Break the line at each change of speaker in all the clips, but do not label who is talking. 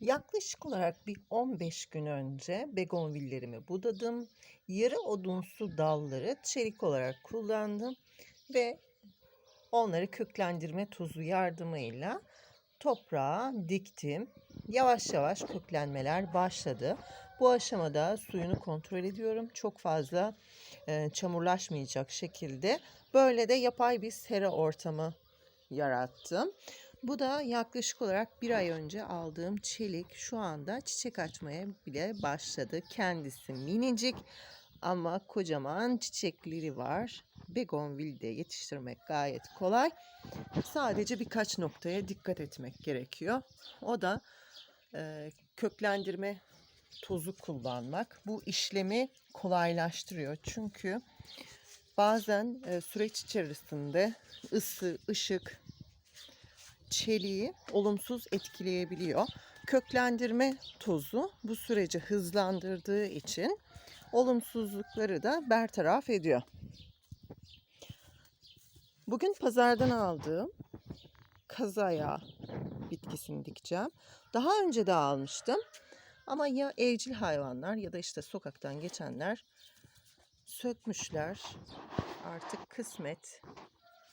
Yaklaşık olarak bir 15 gün önce begonvillerimi budadım. Yarı odunsu dalları çelik olarak kullandım ve onları köklendirme tozu yardımıyla toprağa diktim. Yavaş yavaş köklenmeler başladı. Bu aşamada suyunu kontrol ediyorum. Çok fazla e, çamurlaşmayacak şekilde. Böyle de yapay bir sera ortamı yarattım. Bu da yaklaşık olarak bir ay önce aldığım çelik şu anda çiçek açmaya bile başladı. Kendisi minicik ama kocaman çiçekleri var. Begonvilde yetiştirmek gayet kolay. Sadece birkaç noktaya dikkat etmek gerekiyor. O da e, köklendirme tozu kullanmak. Bu işlemi kolaylaştırıyor. Çünkü bazen e, süreç içerisinde ısı, ışık, çeliği olumsuz etkileyebiliyor. Köklendirme tozu bu süreci hızlandırdığı için olumsuzlukları da bertaraf ediyor. Bugün pazardan aldığım kazaya bitkisini dikeceğim. Daha önce de almıştım. Ama ya evcil hayvanlar ya da işte sokaktan geçenler sökmüşler. Artık kısmet.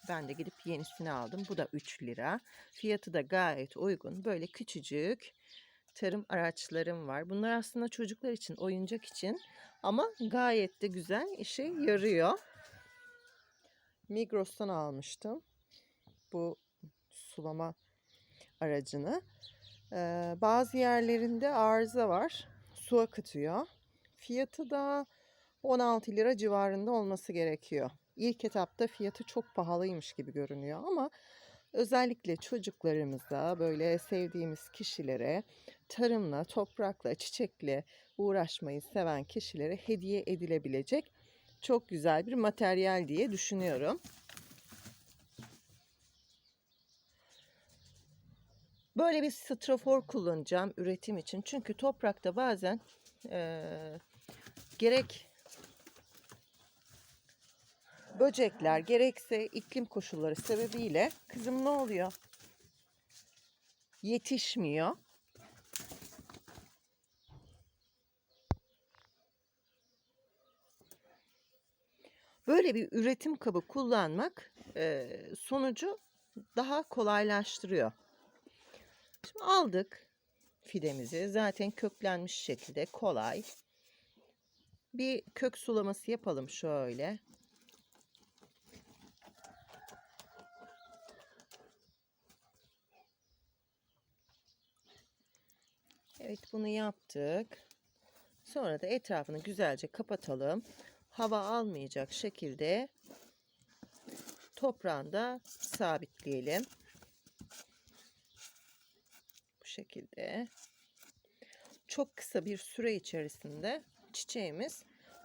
Ben de gidip yenisini aldım. Bu da 3 lira. Fiyatı da gayet uygun. Böyle küçücük tarım araçlarım var. Bunlar aslında çocuklar için, oyuncak için ama gayet de güzel işe yarıyor. Migros'tan almıştım bu sulama aracını. Ee, bazı yerlerinde arıza var. Su akıtıyor. Fiyatı da 16 lira civarında olması gerekiyor. İlk etapta fiyatı çok pahalıymış gibi görünüyor ama özellikle çocuklarımıza böyle sevdiğimiz kişilere tarımla, toprakla, çiçekle uğraşmayı seven kişilere hediye edilebilecek çok güzel bir materyal diye düşünüyorum. Böyle bir strafor kullanacağım üretim için. Çünkü toprakta bazen eee, gerek böcekler gerekse iklim koşulları sebebiyle kızım ne oluyor? Yetişmiyor. Böyle bir üretim kabı kullanmak eee, sonucu daha kolaylaştırıyor. Şimdi aldık fidemizi. Zaten köklenmiş şekilde kolay. Bir kök sulaması yapalım şöyle. Evet bunu yaptık. Sonra da etrafını güzelce kapatalım. Hava almayacak şekilde toprağında sabitleyelim. Bu şekilde. Çok kısa bir süre içerisinde çiçeğimiz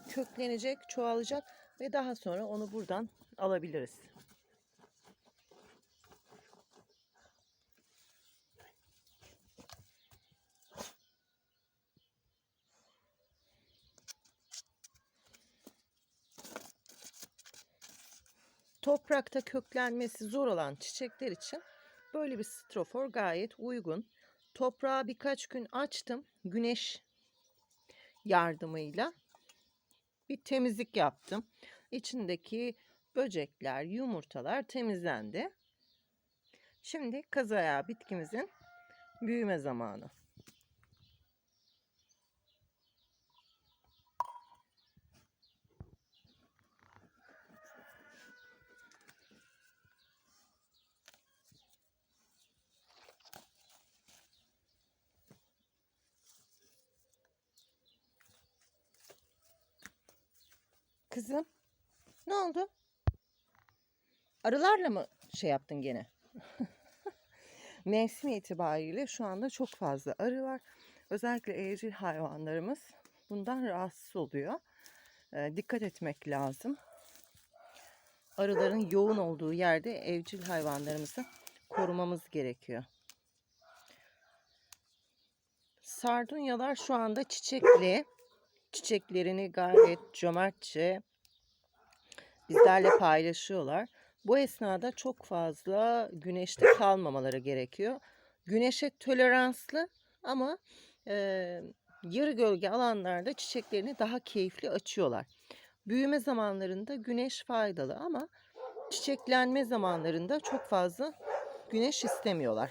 köklenecek, çoğalacak ve daha sonra onu buradan alabiliriz. Toprakta köklenmesi zor olan çiçekler için böyle bir strofor gayet uygun. Toprağı birkaç gün açtım. Güneş yardımıyla bir temizlik yaptım. İçindeki böcekler, yumurtalar temizlendi. Şimdi kazaya bitkimizin büyüme zamanı. Kızım, ne oldu? Arılarla mı şey yaptın gene? Mevsim itibariyle şu anda çok fazla arı var. Özellikle evcil hayvanlarımız bundan rahatsız oluyor. Ee, dikkat etmek lazım. Arıların yoğun olduğu yerde evcil hayvanlarımızı korumamız gerekiyor. Sardunyalar şu anda çiçekli. Çiçeklerini gayet cömertçe bizlerle paylaşıyorlar. Bu esnada çok fazla güneşte kalmamaları gerekiyor. Güneşe toleranslı ama e, yarı gölge alanlarda çiçeklerini daha keyifli açıyorlar. Büyüme zamanlarında güneş faydalı ama çiçeklenme zamanlarında çok fazla güneş istemiyorlar.